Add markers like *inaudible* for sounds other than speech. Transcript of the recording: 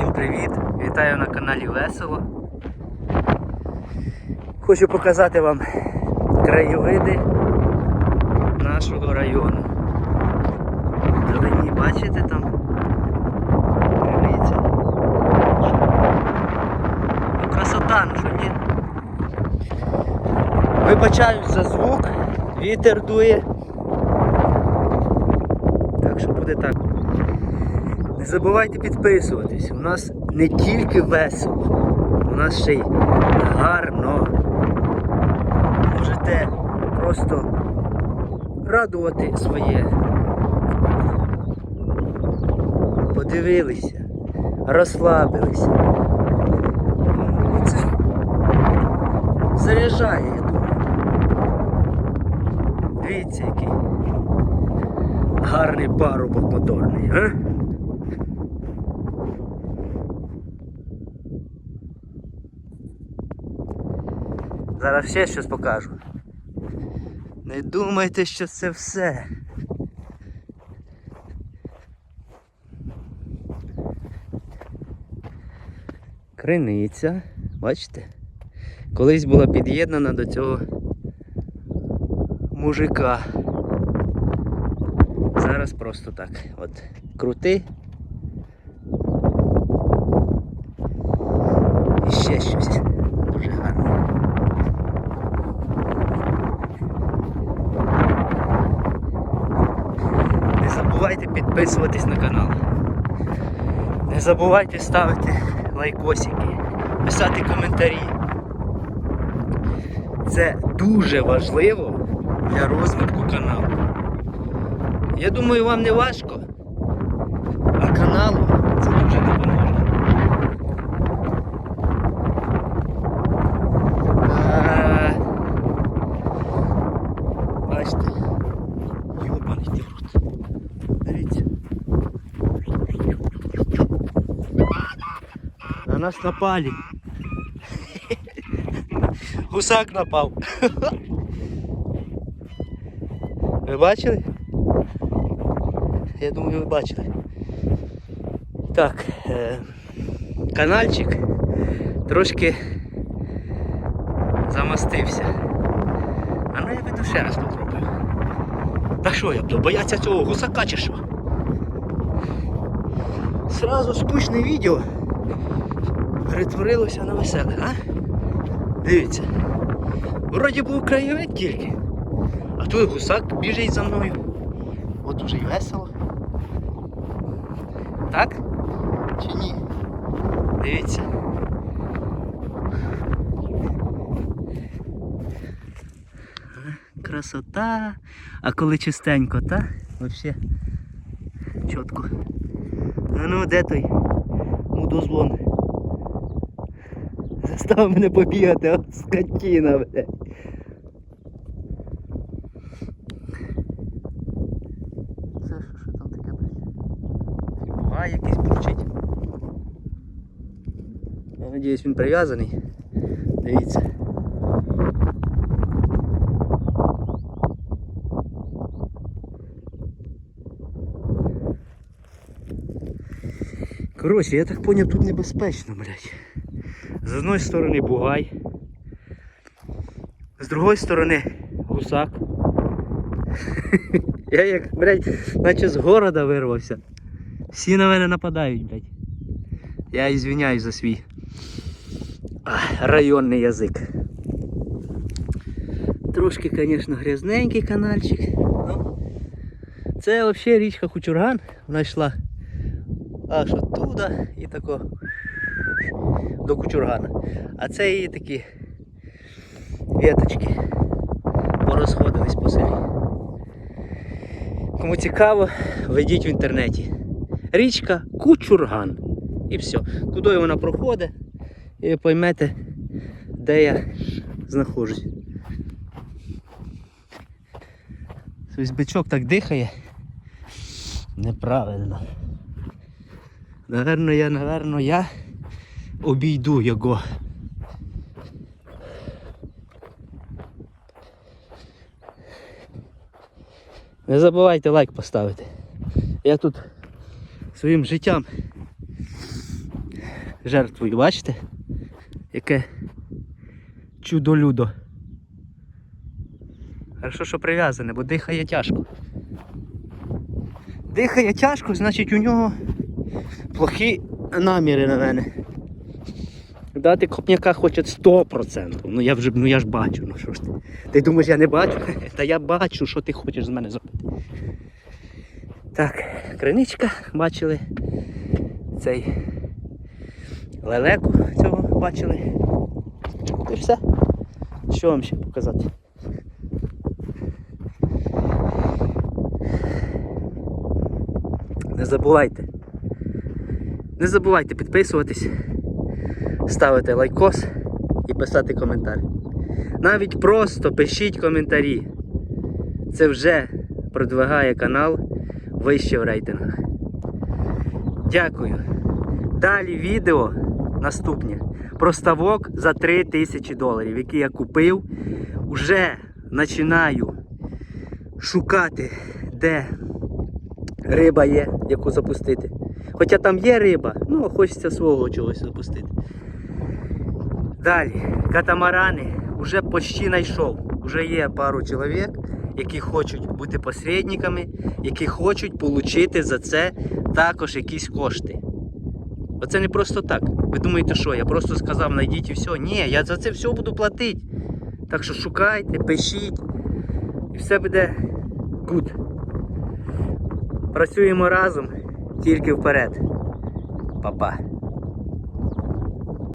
Всім привіт! Вітаю на каналі Весело. Хочу показати вам краєвиди нашого району. Вдалині бачите там? Дивіться. Ну, красота, ну що ні? Вибачаюсь за звук, вітер дує. Так що буде так. Не забувайте підписуватись. У нас не тільки весело, у нас ще й гарно. Можете просто радувати своє. Подивилися, розслабилися. Це заряджає, я думаю. Дивіться, який гарний парубок моторний, а? Зараз ще щось покажу. Не думайте, що це все. Криниця, бачите? Колись була під'єднана до цього мужика. Зараз просто так. От крути. І ще щось. Дуже гарно. Не забувайте підписуватись на канал. Не забувайте ставити лайкосики, писати коментарі. Це дуже важливо для розвитку каналу. Я думаю, вам не важко, а каналу це дуже допоможе. А, Бачите, йобаний ти в рот. Дивіться. На нас напали. Гусак напав. Ви бачили? Я думаю, ви бачили. Так, е, канальчик трошки замастився. А ну я піду ще раз попробую. Та що я буду бояться цього гусака чи що? Сразу скучне відео перетворилося на веселе, а? Дивіться. Вроді був краєвид тільки. А тут гусак біжить за мною. От уже й весело. Так? Чи ні? Дивіться. Красота. А коли чистенько, та? Вообще чітко. А ну де той? Мудозвон. Застав мене побігати, а скотіна, блядь. Це що, що там таке, блядь? Фігура якийсь бурчить. Я надіюсь він прив'язаний. Дивіться. Коротше, я так поняв, тут небезпечно, блядь. З одної сторони бугай, з другої сторони гусак. *laughs* Я як, блядь, наче з города вирвався. Всі на мене нападають, блядь. Я ізвиняюсь за свій районний язик. Трошки, звісно, грязненький канальчик. Ну, це взагалі річка Кучурган. Вона йшла аж оттуда і тако до Кучургана. А це її такі віточки порозходились по селі. Кому цікаво, введіть в інтернеті. Річка Кучурган. І все. Туди вона проходить і поймете, де я знаходжусь. Ось бичок так дихає. Неправильно. Наверно, я, наверно, я обійду його. Не забувайте лайк поставити. Я тут своїм життям жертвою, бачите? Яке чудо-людо. Хорошо, що прив'язане, бо дихає тяжко. Дихає тяжко, значить у нього плохі наміри на мене. Дати копняка хоче 100%. Ну я вже ну я ж бачу, ну що ж ти. Ти думаєш, я не бачу? *laughs* Та я бачу, що ти хочеш з мене зробити. Так, криничка, бачили цей лелеку цього бачили. І все. Що вам ще показати? Не забувайте. Не забувайте підписуватись, ставити лайкос і писати коментар. Навіть просто пишіть коментарі. Це вже продвигає канал вище в рейтингах. Дякую. Далі відео наступне про ставок за 3 тисячі доларів, який я купив. Уже починаю шукати, де риба є, яку запустити. Хоча там є риба, ну хочеться свого чогось запустити. Далі, катамарани вже почти знайшов. Вже є пару чоловік, які хочуть бути посередниками, які хочуть отримати за це також якісь кошти. Оце не просто так. Ви думаєте, що? Я просто сказав, знайдіть і все. Ні, я за це все буду платити. Так що шукайте, пишіть. І все буде good. Працюємо разом, тільки вперед. Па-па.